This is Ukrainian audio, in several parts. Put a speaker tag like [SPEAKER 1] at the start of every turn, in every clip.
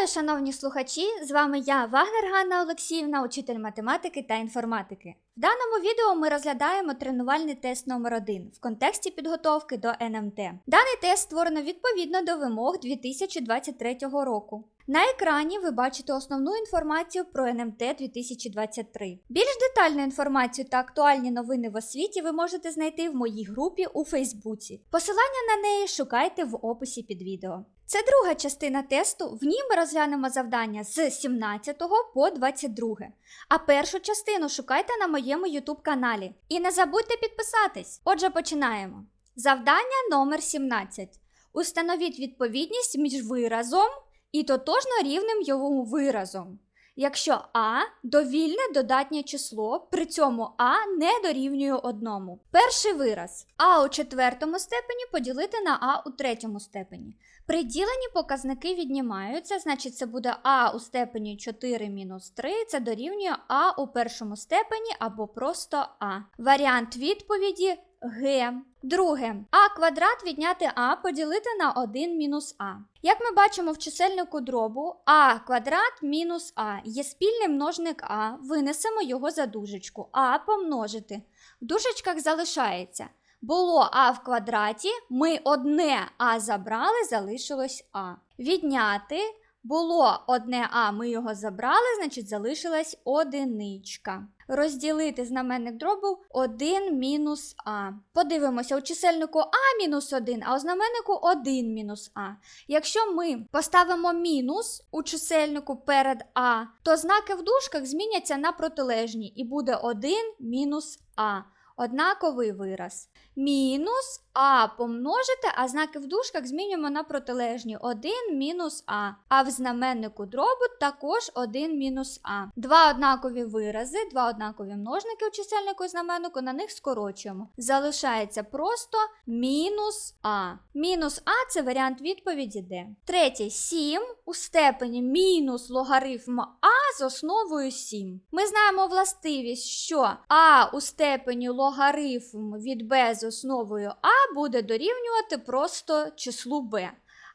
[SPEAKER 1] Вітаю, шановні слухачі! З вами я, Вагнер Ганна Олексіївна, учитель математики та інформатики. В даному відео ми розглядаємо тренувальний тест номер 1 в контексті підготовки до НМТ. Даний тест створено відповідно до вимог 2023 року. На екрані ви бачите основну інформацію про НМТ 2023. Більш детальну інформацію та актуальні новини в освіті ви можете знайти в моїй групі у Фейсбуці. Посилання на неї шукайте в описі під відео. Це друга частина тесту. В ній ми розглянемо завдання з 17 по 22. А першу частину шукайте на моєму YouTube каналі. І не забудьте підписатись. Отже, починаємо. Завдання номер 17. Установіть відповідність між виразом і тотожно рівним його виразом. Якщо А довільне додатнє число, при цьому А не дорівнює одному. Перший вираз А у четвертому степені поділити на А у третьому степені. При діленні показники віднімаються, значить це буде А у степені 4 мінус 3, це дорівнює А у першому степені або просто А. Варіант відповіді Г. Друге. А квадрат відняти А поділити на 1 мінус А. Як ми бачимо в чисельнику дробу, А квадрат мінус А є спільний множник А, винесемо його за дужечку. А помножити. В дужечках залишається. Було А в квадраті, ми одне А забрали, залишилось А. Відняти було одне А, ми його забрали, значить залишилась одиничка. Розділити знаменник дробу 1 мінус А. Подивимося, у чисельнику А мінус 1, а у знаменнику 1 мінус А. Якщо ми поставимо мінус у чисельнику перед А, то знаки в дужках зміняться на протилежні і буде 1 мінус А. Однаковий вираз. Мінус А помножити, а знаки в дужках змінюємо на протилежні 1 мінус А. А в знаменнику дробу також 1 мінус А. Два однакові вирази, два однакові множники у чисельнику і знаменнику, на них скорочуємо. Залишається просто мінус А. Мінус А це варіант відповіді Д. Третє 7 у степені мінус логарифм А з основою 7. Ми знаємо властивість, що А у степені логарифм від Б з основою А буде дорівнювати просто числу Б.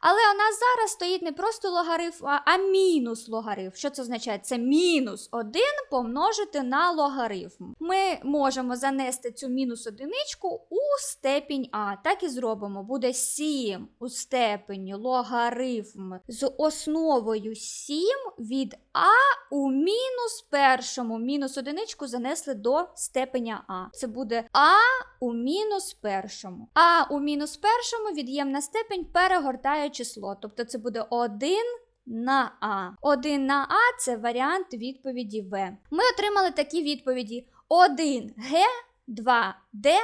[SPEAKER 1] Але у нас зараз стоїть не просто логарифм, а, а мінус логарифм. Що це означає? Це мінус 1 помножити на логарифм. Ми можемо занести цю мінус одиничку у степінь А. Так і зробимо. Буде 7 у степені логарифм з основою 7 від А у мінус першому. Мінус одиничку занесли до степеня А. Це буде А у мінус першому. А у мінус першому від'ємна степень перегортає число. Тобто це буде 1 на А. 1 на А це варіант відповіді В. Ми отримали такі відповіді: 1 Г, 2 Д,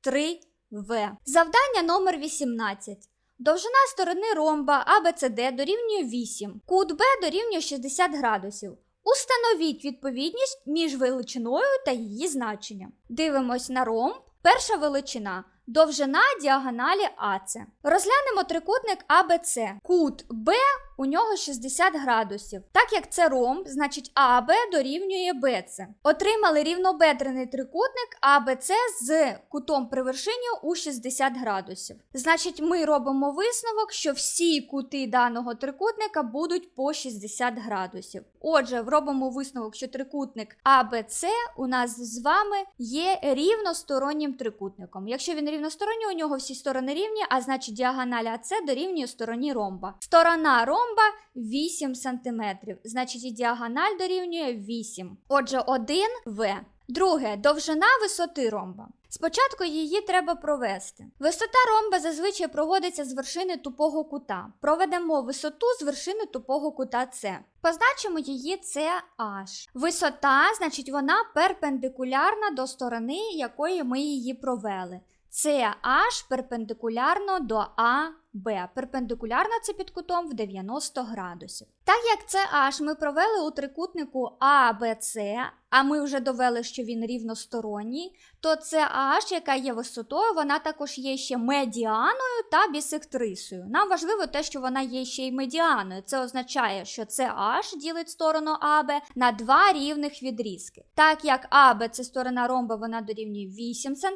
[SPEAKER 1] 3 В. Завдання номер 18. Довжина сторони ромба ABCD дорівнює 8. Кут Б дорівнює 60 градусів. Установіть відповідність між величиною та її значенням. Дивимось на ромб. Перша величина довжина діагоналі АЦ. Розглянемо трикутник АБЦ. Кут Б у нього 60 градусів. Так як це ромб, значить АБ дорівнює БЦ. Отримали рівнобедрений трикутник АБЦ з кутом при вершині у 60 градусів. Значить, ми робимо висновок, що всі кути даного трикутника будуть по 60 градусів. Отже, робимо висновок, що трикутник АБЦ у нас з вами є рівностороннім трикутником. Якщо він рівносторонній, у нього всі сторони рівні, а значить діагональ АЦ дорівнює стороні ромба. Сторона ромба 8 см, значить і діагональ дорівнює 8. Отже, 1 В. Друге довжина висоти ромба. Спочатку її треба провести. Висота ромба зазвичай проводиться з вершини тупого кута. Проведемо висоту з вершини тупого кута С. Позначимо її CH. Висота, значить, вона перпендикулярна до сторони, якої ми її провели. CH перпендикулярно до АБ. Перпендикулярно це під кутом в 90 градусів. Так як CH ми провели у трикутнику ABC, а ми вже довели, що він рівносторонній, то CH, яка є висотою, вона також є ще медіаною та бісектрисою. Нам важливо те, що вона є ще й медіаною. Це означає, що CH ділить сторону АБ на два рівних відрізки. Так як АБ це сторона ромба, вона дорівнює 8 см,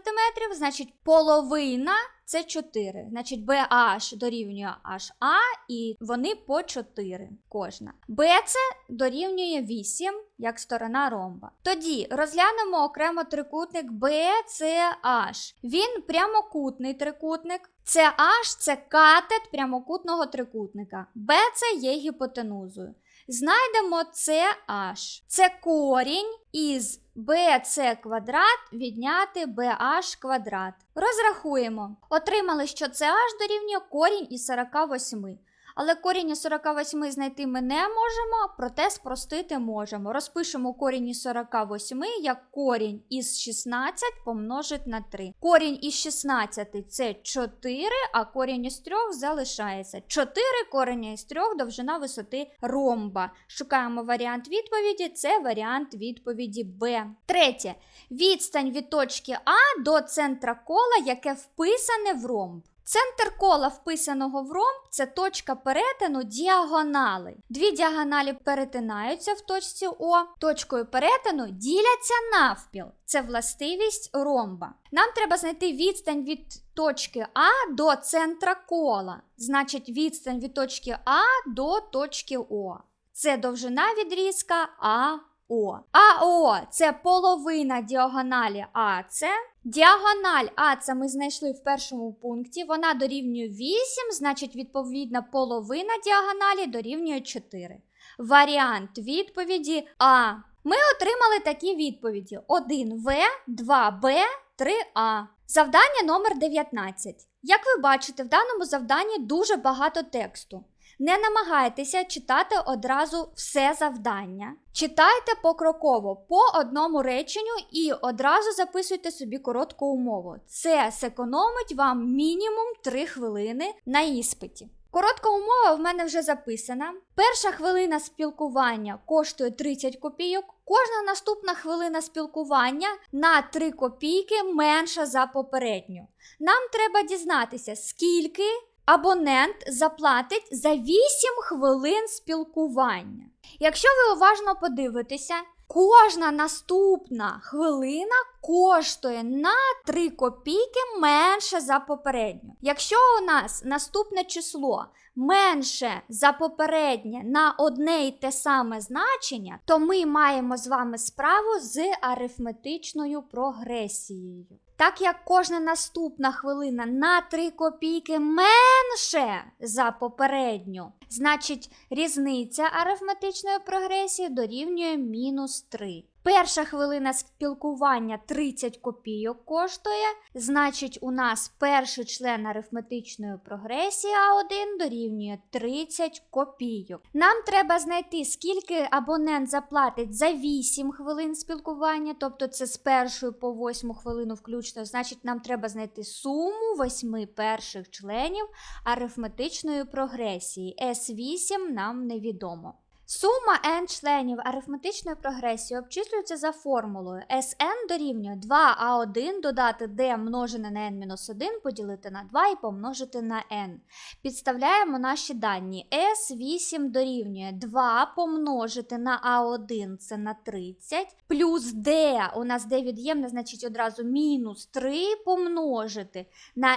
[SPEAKER 1] значить половина це 4. Значить, BH дорівнює HA, і вони по 4 кожна. BC дорівнює 8, як сторона ромба. Тоді розглянемо окремо трикутник BCH. Він прямокутний трикутник. CH – це катет прямокутного трикутника. BC є гіпотенузою. Знайдемо CH. Це корінь із BC квадрат відняти BH квадрат. Розрахуємо. Отримали, що CH дорівнює корінь із 48. Але корінь із 48 знайти ми не можемо, проте спростити можемо. Розпишемо корінь із 48 як корінь із 16 помножить на 3. Корінь із 16 це 4, а корінь із 3 залишається. 4 кореня із 3 довжина висоти ромба. Шукаємо варіант відповіді, це варіант відповіді Б. Третє. Відстань від точки А до центра кола, яке вписане в ромб. Центр кола, вписаного в ромб, це точка перетину діагонали. Дві діагоналі перетинаються в точці О. Точкою перетину діляться навпіл. Це властивість ромба. Нам треба знайти відстань від точки А до центра кола. Значить, відстань від точки А до точки О. Це довжина відрізка АО. АО це половина діагоналі АЦ. Діагональ АЦ ми знайшли в першому пункті. Вона дорівнює 8, значить, відповідна половина діагоналі дорівнює 4. Варіант відповіді А. Ми отримали такі відповіді: 1В, 2Б, 3А. Завдання номер 19. Як ви бачите, в даному завданні дуже багато тексту. Не намагайтеся читати одразу все завдання. Читайте покроково по одному реченню і одразу записуйте собі коротку умову. Це зекономить вам мінімум 3 хвилини на іспиті. Коротка умова в мене вже записана. Перша хвилина спілкування коштує 30 копійок. Кожна наступна хвилина спілкування на 3 копійки менша за попередню. Нам треба дізнатися, скільки абонент заплатить за 8 хвилин спілкування. Якщо ви уважно подивитеся, кожна наступна хвилина коштує на 3 копійки менше за попередню. Якщо у нас наступне число менше за попереднє на одне і те саме значення, то ми маємо з вами справу з арифметичною прогресією. Так як кожна наступна хвилина на 3 копійки менше за попередню, значить різниця арифметичної прогресії дорівнює мінус 3. Перша хвилина спілкування 30 копійок коштує, значить, у нас перший член арифметичної прогресії А1 дорівнює 30 копійок. Нам треба знайти, скільки абонент заплатить за 8 хвилин спілкування, тобто це з першої по 8 хвилину включно. Значить, нам треба знайти суму 8 перших членів арифметичної прогресії. С8 нам невідомо. Сума n членів арифметичної прогресії обчислюється за формулою Sn дорівнює 2a1 додати d множене на n-1 поділити на 2 і помножити на n. Підставляємо наші дані. S8 дорівнює 2 помножити на a1 це на 30, плюс d у нас d від'ємне, значить одразу мінус 3 помножити на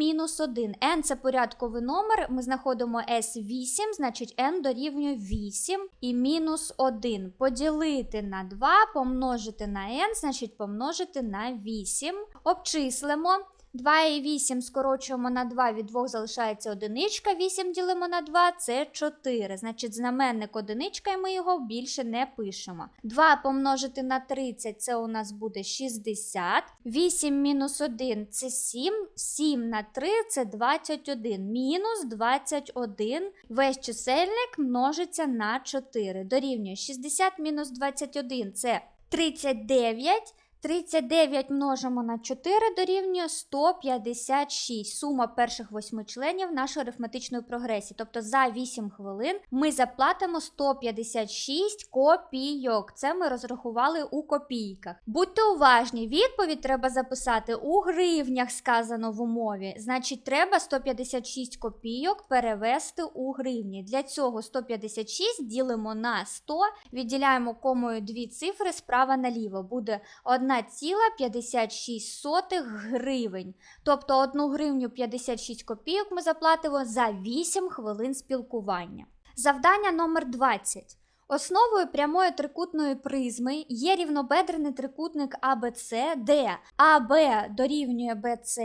[SPEAKER 1] n-1. n це порядковий номер, ми знаходимо S8, значить n дорівнює 8 і мінус 1. Поділити на 2, помножити на n, значить помножити на 8. Обчислимо. 2 і 8 скорочуємо на 2, від 2 залишається одиничка, 8 ділимо на 2, це 4. Значить, знаменник одиничка, і ми його більше не пишемо. 2 помножити на 30 це у нас буде 60. 8 мінус 1 це 7. 7 на 3 це 21. Мінус 21. Весь чисельник множиться на 4. Дорівнює 60 мінус 21 це 39. 39 множимо на 4 дорівнює 156. Сума перших восьми членів нашої арифметичної прогресії. Тобто за 8 хвилин ми заплатимо 156 копійок. Це ми розрахували у копійках. Будьте уважні, відповідь треба записати у гривнях, сказано в умові. Значить, треба 156 копійок перевести у гривні. Для цього 156 ділимо на 100, відділяємо комою дві цифри справа наліво. Буде 1 1,56 гривень. Тобто 1 гривню 56 копійок ми заплатимо за 8 хвилин спілкування. Завдання номер 20. Основою прямої трикутної призми є рівнобедрений трикутник АБЦ, де АБ дорівнює БЦ,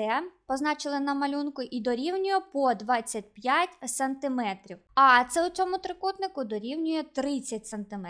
[SPEAKER 1] позначили на малюнку, і дорівнює по 25 см. А це у цьому трикутнику дорівнює 30 см.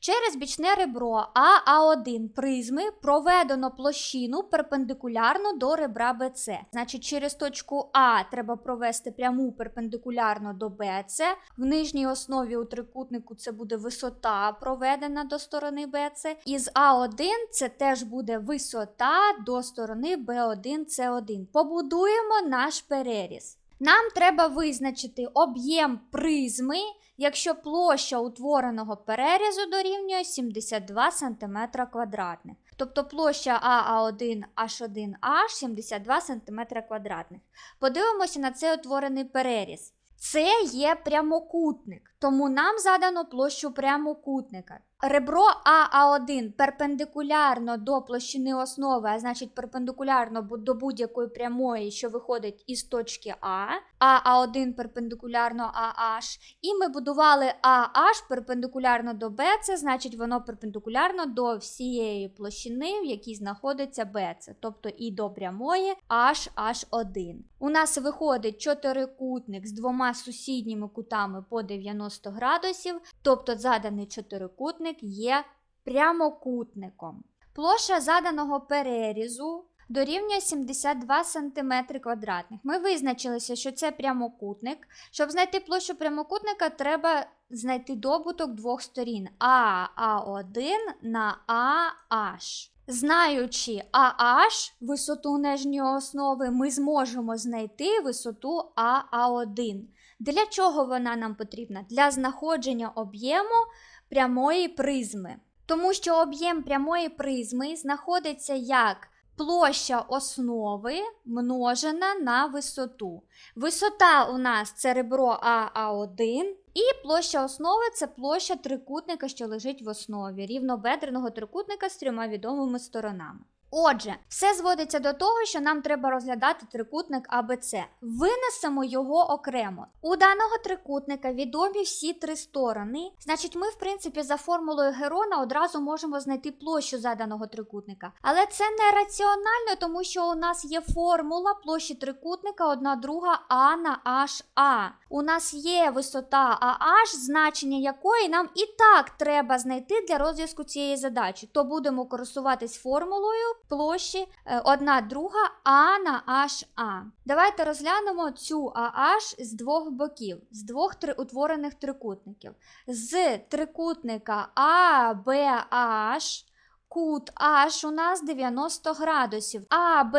[SPEAKER 1] Через бічне ребро АА1 призми проведено площину перпендикулярну до ребра БЦ. Значить, через точку А треба провести пряму перпендикулярно до БЦ. В нижній основі у трикутнику це буде висота проведена до сторони БЦ. І з А1 це теж буде висота до сторони Б1, С1. Побудуємо наш переріз. Нам треба визначити об'єм призми, якщо площа утвореного перерізу дорівнює 72 см квадратних. Тобто площа АА1 H1H 72 см квадратних. Подивимося на цей утворений переріз. Це є прямокутник, тому нам задано площу прямокутника. Ребро АА1 перпендикулярно до площини основи, а значить перпендикулярно до будь-якої прямої, що виходить із точки А, АА1 перпендикулярно АH, і ми будували AH перпендикулярно до це значить воно перпендикулярно до всієї площини, в якій знаходиться BC, тобто і до прямої HH1. У нас виходить чотирикутник з двома сусідніми кутами по 90 градусів, тобто заданий чотирикутник є прямокутником. Площа заданого перерізу дорівнює 72 см квадратних. Ми визначилися, що це прямокутник. Щоб знайти площу прямокутника, треба знайти добуток двох сторін АА1 на AH. Знаючи AH, висоту нижньої основи, ми зможемо знайти висоту АА1. Для чого вона нам потрібна? Для знаходження об'єму прямої призми. Тому що об'єм прямої призми знаходиться як площа основи множена на висоту. Висота у нас це ребро АА1, і площа основи це площа трикутника, що лежить в основі, рівнобедреного трикутника з трьома відомими сторонами. Отже, все зводиться до того, що нам треба розглядати трикутник АБЦ. Винесемо його окремо. У даного трикутника відомі всі три сторони. Значить, ми, в принципі, за формулою Герона одразу можемо знайти площу заданого трикутника. Але це не раціонально, тому що у нас є формула площі трикутника, одна друга А на HA. У нас є висота AH, значення якої нам і так треба знайти для розв'язку цієї задачі. То будемо користуватись формулою площі е, одна друга А на HA. Давайте розглянемо цю AH з двох боків, з двох утворених трикутників. З трикутника ABH Кут H у нас 90 градусів, АБ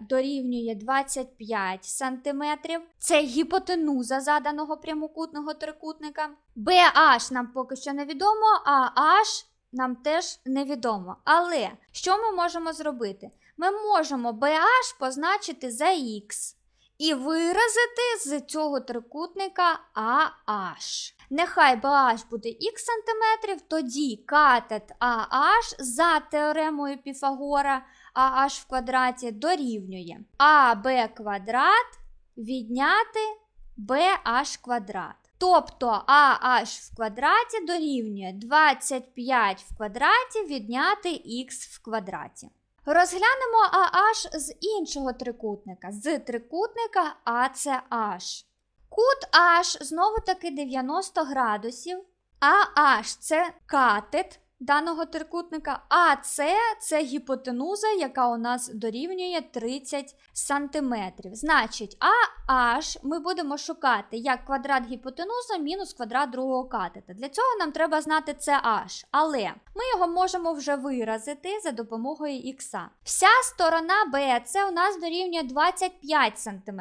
[SPEAKER 1] дорівнює 25 см. Це гіпотенуза заданого прямокутного трикутника. BH нам поки що невідомо, а H нам теж невідомо. Але що ми можемо зробити? Ми можемо BH позначити за Х і виразити з цього трикутника AH. Нехай BH буде х сантиметрів, тоді катет AH за теоремою Піфагора AH в квадраті дорівнює AB квадрат відняти BH квадрат. Тобто AH в квадраті дорівнює 25 в квадраті відняти х в квадраті. Розглянемо AH з іншого трикутника, з трикутника ACH. Кут H знову таки 90 градусів, AH це катет даного трикутника, а С це гіпотенуза, яка у нас дорівнює 30 см. Значить, AH ми будемо шукати як квадрат гіпотенуза мінус квадрат другого катета. Для цього нам треба знати CH, але ми його можемо вже виразити за допомогою х. Вся сторона BC у нас дорівнює 25 см.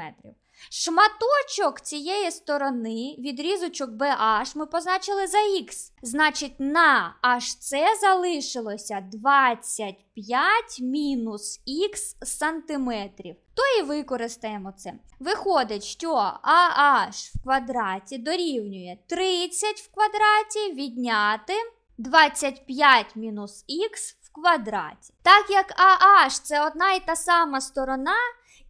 [SPEAKER 1] Шматочок цієї сторони, відрізочок BH, ми позначили за Х. Значить, на HC залишилося 25 мінус Х сантиметрів. То і використаємо це. Виходить, що AH в квадраті дорівнює 30 в квадраті відняти 25 мінус Х в квадраті. Так як AH це одна і та сама сторона,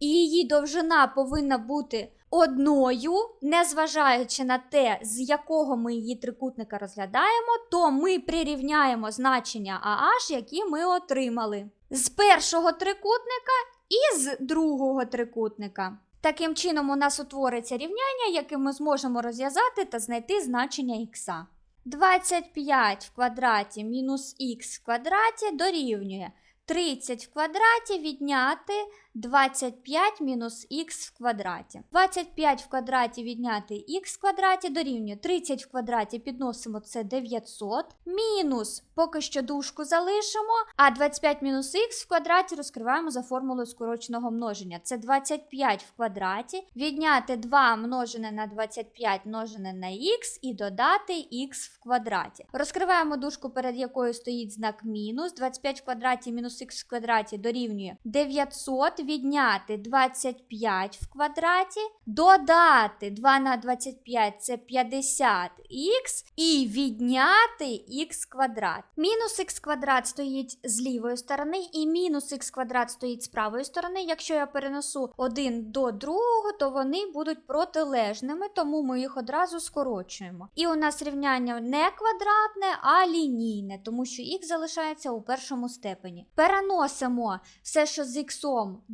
[SPEAKER 1] і її довжина повинна бути одною, незважаючи на те, з якого ми її трикутника розглядаємо, то ми прирівняємо значення AH, які ми отримали з першого трикутника і з другого трикутника. Таким чином, у нас утвориться рівняння, яке ми зможемо розв'язати та знайти значення х. 25 в квадраті мінус х в квадраті дорівнює 30 в квадраті відняти 25 мінус х в квадраті. 25 в квадраті відняти х в квадраті дорівнює 30 в квадраті підносимо це 900. Мінус поки що дужку залишимо, а 25 мінус х в квадраті розкриваємо за формулою скороченого множення. Це 25 в квадраті, відняти 2 множене на 25 множене на х і додати х в квадраті. Розкриваємо дужку, перед якою стоїть знак мінус. 25 в квадраті мінус х в квадраті дорівнює 900 відняти 25 в квадраті, додати 2 на 25 це 50х і відняти х квадрат. Мінус х квадрат стоїть з лівої сторони, і мінус х квадрат стоїть з правої сторони. Якщо я перенесу один до другого, то вони будуть протилежними, тому ми їх одразу скорочуємо. І у нас рівняння не квадратне, а лінійне, тому що х залишається у першому степені. Переносимо все, що з х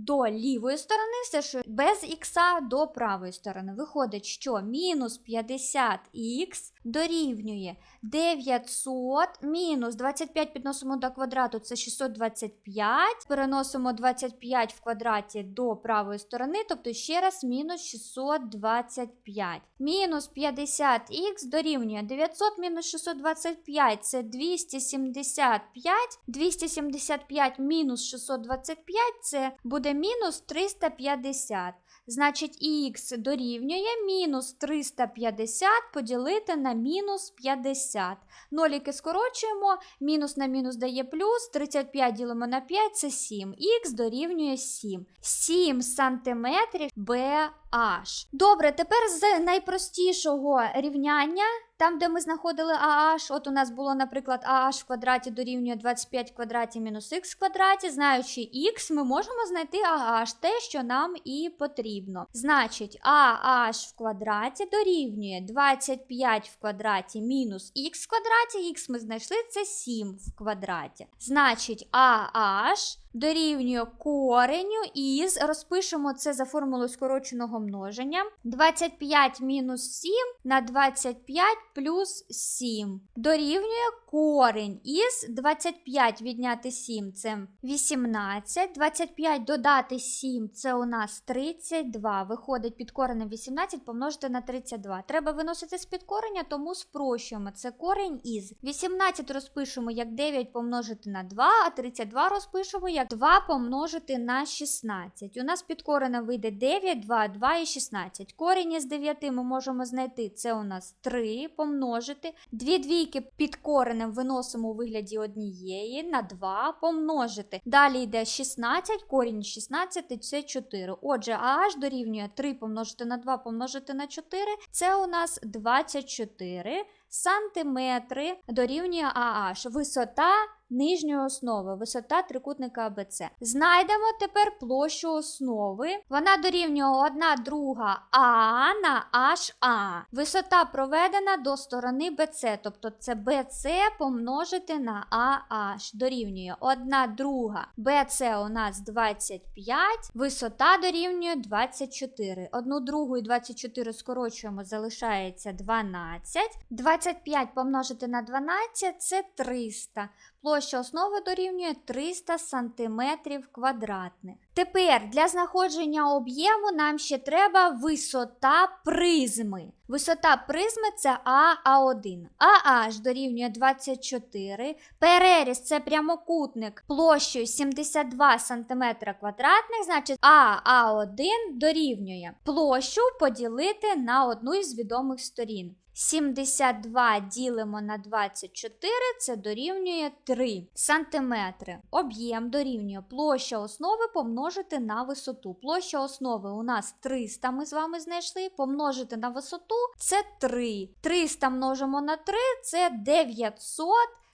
[SPEAKER 1] до лівої сторони, все, що без х до правої сторони. Виходить, що мінус 50х дорівнює 900 мінус 25 підносимо до квадрату, це 625. Переносимо 25 в квадраті до правої сторони, тобто ще раз мінус 625. Мінус 50х дорівнює 900 мінус 625 це 275. 275 мінус 625 це буде мінус 350. Значить, х дорівнює мінус 350 поділити на мінус 50. Ноліки скорочуємо, мінус на мінус дає плюс, 35 ділимо на 5 це 7. Х дорівнює 7. 7 сантиметрів BH. Добре, тепер з найпростішого рівняння. Там, де ми знаходили AH, от у нас було, наприклад, AH в квадраті дорівнює 25 в квадраті мінус х в квадраті. Знаючи х, ми можемо знайти AH, те, що нам і потрібно. Значить, AH в квадраті дорівнює 25 в квадраті мінус х в квадраті. Х ми знайшли це 7 в квадраті. Значить, AH дорівнює кореню із, розпишемо це за формулою скороченого множення. 25 мінус 7 на 25 плюс 7. Дорівнює корень із 25 відняти 7 це 18. 25 додати 7 це у нас 32. Виходить під коренем 18 помножити на 32. Треба виносити з під кореня, тому спрощуємо. Це корень із 18 розпишемо як 9 помножити на 2, а 32 розпишемо як 2 помножити на 16. У нас під коренем вийде 9, 2, 2 і 16. Корінь із 9 ми можемо знайти. Це у нас 3 помножити. Дві двійки під коренем виносимо у вигляді однієї на 2 помножити. Далі йде 16, корінь 16 це 4. Отже, AH дорівнює 3 помножити на 2 помножити на 4. Це у нас 24 сантиметри дорівнює AH. Висота нижньої основи, висота трикутника АБЦ. Знайдемо тепер площу основи. Вона дорівнює 1 друга А на HA. Висота проведена до сторони BC, тобто це BC помножити на AH. Дорівнює 1 друга. BC у нас 25, висота дорівнює 24. 1 другу і 24 скорочуємо, залишається 12. 25 помножити на 12 це 300. Площа основи дорівнює 300 см квадратних. Тепер для знаходження об'єму нам ще треба висота призми. Висота призми це АА1. АH дорівнює 24. Переріз це прямокутник площею 72 см квадратних, значить АА1 дорівнює площу поділити на одну із відомих сторін. 72 ділимо на 24, це дорівнює 3 см. Об'єм дорівнює площа основи помножити на висоту. Площа основи у нас 300, ми з вами знайшли. Помножити на висоту це 3. 300 множимо на 3 це 900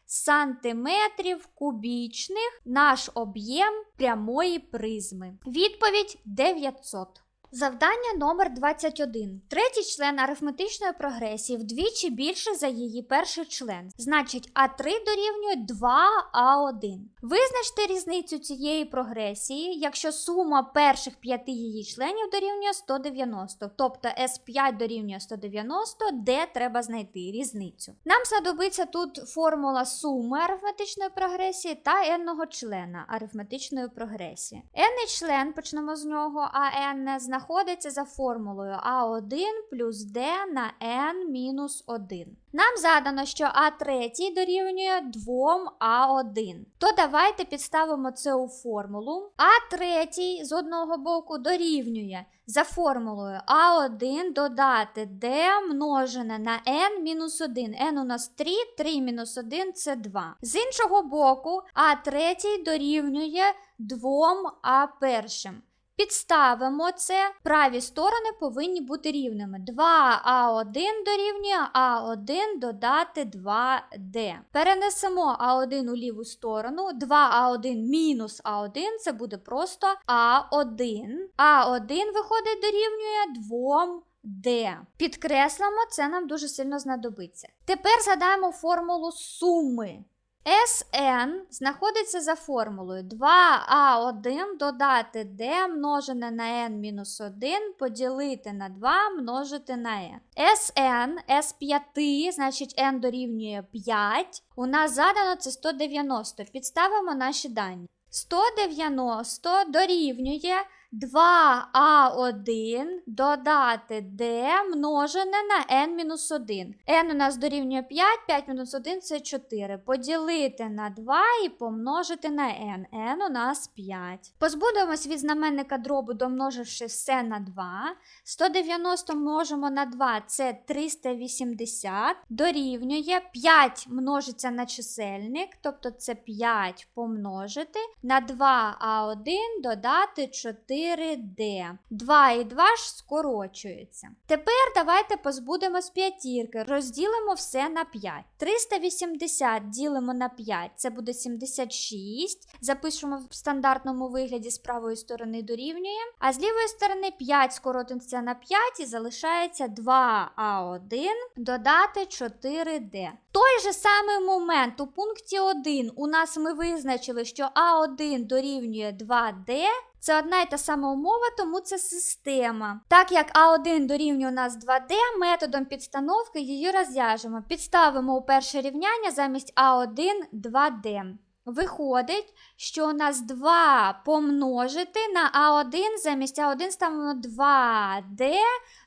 [SPEAKER 1] сантиметрів кубічних наш об'єм прямої призми. Відповідь 900. Завдання номер 21. Третій член арифметичної прогресії вдвічі більше за її перший член. Значить, А3 дорівнює 2А1. Визначте різницю цієї прогресії, якщо сума перших п'яти її членів дорівнює 190, тобто С5 дорівнює 190, де треба знайти різницю. Нам знадобиться тут формула суми арифметичної прогресії та n-ного члена арифметичної прогресії. n член, почнемо з нього, а n знаходиться за формулою А1 плюс d на n мінус 1. Нам задано, що А3 дорівнює 2А1. То давайте підставимо це у формулу. А3 з одного боку дорівнює за формулою А1 додати d множене на n мінус 1. n у нас 3, 3 мінус 1 це 2. З іншого боку, А3 дорівнює 2А1. Підставимо це, праві сторони повинні бути рівними. 2А1 дорівнює А1 додати 2D. Перенесемо А1 у ліву сторону. 2А1 мінус А1 це буде просто А1. А1 виходить дорівнює 2D. Підкреслимо, це нам дуже сильно знадобиться. Тепер згадаємо формулу суми. Sn знаходиться за формулою 2а1 додати d множене на n-1 поділити на 2 множити на n. Sn S5, значить n дорівнює 5. У нас задано це 190. Підставимо наші дані. 190 дорівнює 2а1 додати d множене на n-1. n у нас дорівнює 5, 5 мінус 1 це 4. Поділити на 2 і помножити на n. n у нас 5. Позбудемось від знаменника дробу, домноживши все на 2. 190 множимо на 2 це 380. Дорівнює 5 множиться на чисельник, тобто це 5 помножити на 2а1 додати 4. 4D. 2 і 2 ж скорочуються. Тепер давайте позбудемось п'ятірки. Розділимо все на 5. 380 ділимо на 5, це буде 76. Запишемо в стандартному вигляді з правої сторони дорівнює. А з лівої сторони 5 скоротиться на 5 і залишається 2А1 додати 4D. Той же самий момент у пункті 1 у нас ми визначили, що А1 дорівнює 2D. Це одна і та сама умова, тому це система. Так як А1 дорівнює у нас 2D, методом підстановки її розв'яжемо. Підставимо у перше рівняння замість А1 2D. Виходить, що у нас 2 помножити на А1 замість А1 ставимо 2D,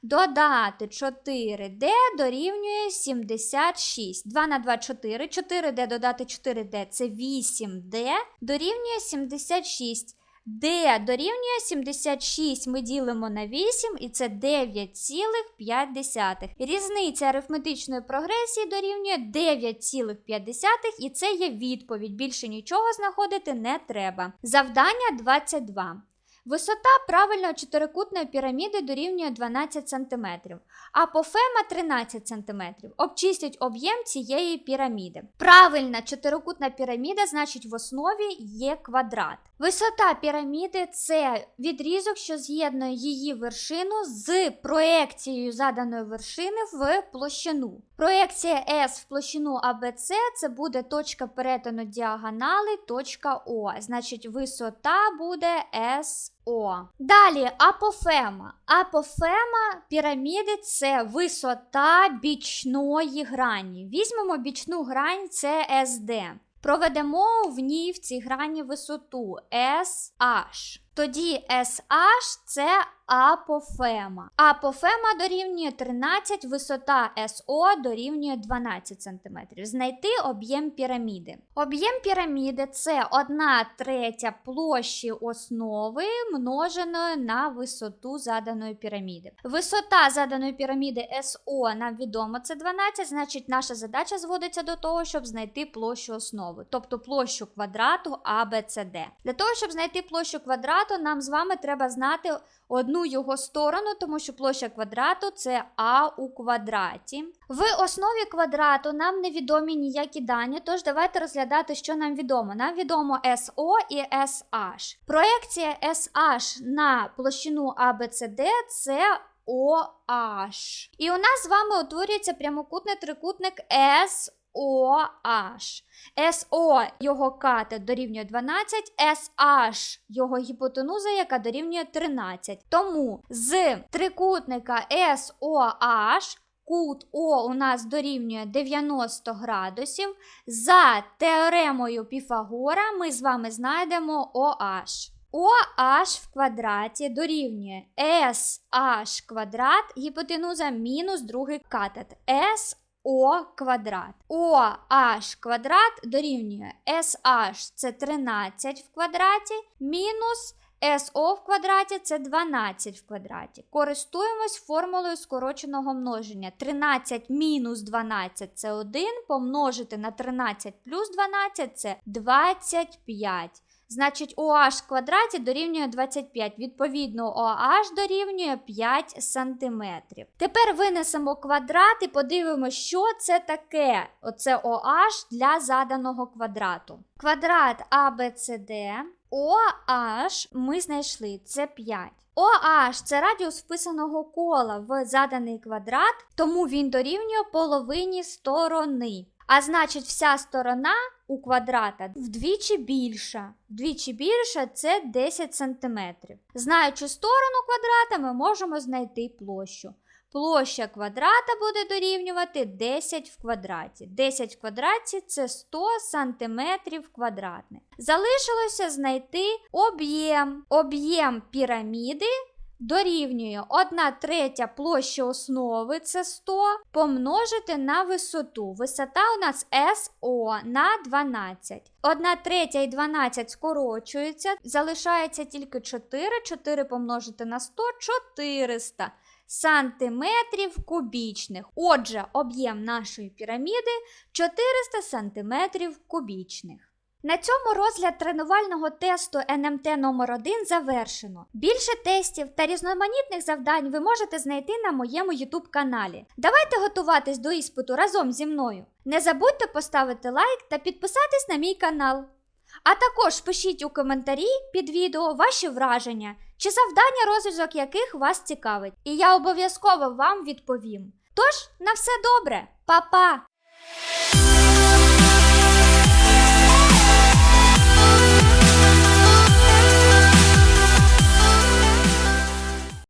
[SPEAKER 1] додати 4D дорівнює 76. 2 на 2 4. 4D додати 4D це 8D дорівнює 76. D дорівнює 76 ми ділимо на 8 і це 9,5. Різниця арифметичної прогресії дорівнює 9,5 і це є відповідь. Більше нічого знаходити не треба. Завдання 22. Висота правильної чотирикутної піраміди дорівнює 12 см, апофема 13 см. Обчистять об'єм цієї піраміди. Правильна чотирикутна піраміда, значить, в основі є квадрат. Висота піраміди це відрізок, що з'єднує її вершину з проекцією заданої вершини в площину. Проекція S в площину ABC це буде точка перетину діагонали, точка О. Значить, висота буде SO. Далі апофема. Апофема піраміди це висота бічної грані. Візьмемо бічну грань, це SD. Проведемо в ній в цій грані висоту SH. Тоді SH це апофема. Апофема дорівнює 13, висота SO дорівнює 12 см. Знайти об'єм піраміди. Об'єм піраміди це 1 третя площі основи множеної на висоту заданої піраміди. Висота заданої піраміди SO нам відомо, це 12, значить наша задача зводиться до того, щоб знайти площу основи, тобто площу квадрату ABCD. Для того, щоб знайти площу квадрату, квадрату, нам з вами треба знати одну його сторону, тому що площа квадрату це а у квадраті. В основі квадрату нам невідомі ніякі дані, тож давайте розглядати, що нам відомо. Нам відомо SO і SH. Проекція SH на площину ABCD – це OH. І у нас з вами утворюється прямокутний трикутник SOH. SO його катет дорівнює 12, SH його гіпотенуза, яка дорівнює 13. Тому з трикутника SOH кут О у нас дорівнює 90 градусів. За теоремою Піфагора ми з вами знайдемо OH. OH в квадраті дорівнює SH квадрат, гіпотенуза мінус другий катет. SO квадрат. OH квадрат дорівнює SH це 13 в квадраті, мінус SO в квадраті це 12 в квадраті. Користуємось формулою скороченого множення. 13 мінус 12 це 1, помножити на 13 плюс 12 це 25. Значить, OH в квадраті дорівнює 25. Відповідно, OH дорівнює 5 см. Тепер винесемо квадрат і подивимося, що це таке. Оце OH для заданого квадрату. Квадрат ABCD, OH ми знайшли це 5. OH – це радіус вписаного кола в заданий квадрат, тому він дорівнює половині сторони. А значить, вся сторона у квадрата вдвічі більша. Вдвічі більша це 10 см. Знаючи сторону квадрата, ми можемо знайти площу. Площа квадрата буде дорівнювати 10 в квадраті. 10 в квадраті це 100 см квадратних. Залишилося знайти об'єм. Об'єм піраміди дорівнює 1 третя площі основи, це 100, помножити на висоту. Висота у нас SO на 12. 1 третя і 12 скорочується, залишається тільки 4. 4 помножити на 100 400 сантиметрів кубічних. Отже, об'єм нашої піраміди 400 сантиметрів кубічних. На цьому розгляд тренувального тесту НМТ номер 1 завершено. Більше тестів та різноманітних завдань ви можете знайти на моєму YouTube каналі. Давайте готуватись до іспиту разом зі мною. Не забудьте поставити лайк та підписатись на мій канал. А також пишіть у коментарі під відео ваші враження чи завдання, розв'язок яких вас цікавить, і я обов'язково вам відповім. Тож, на все добре, Па-па!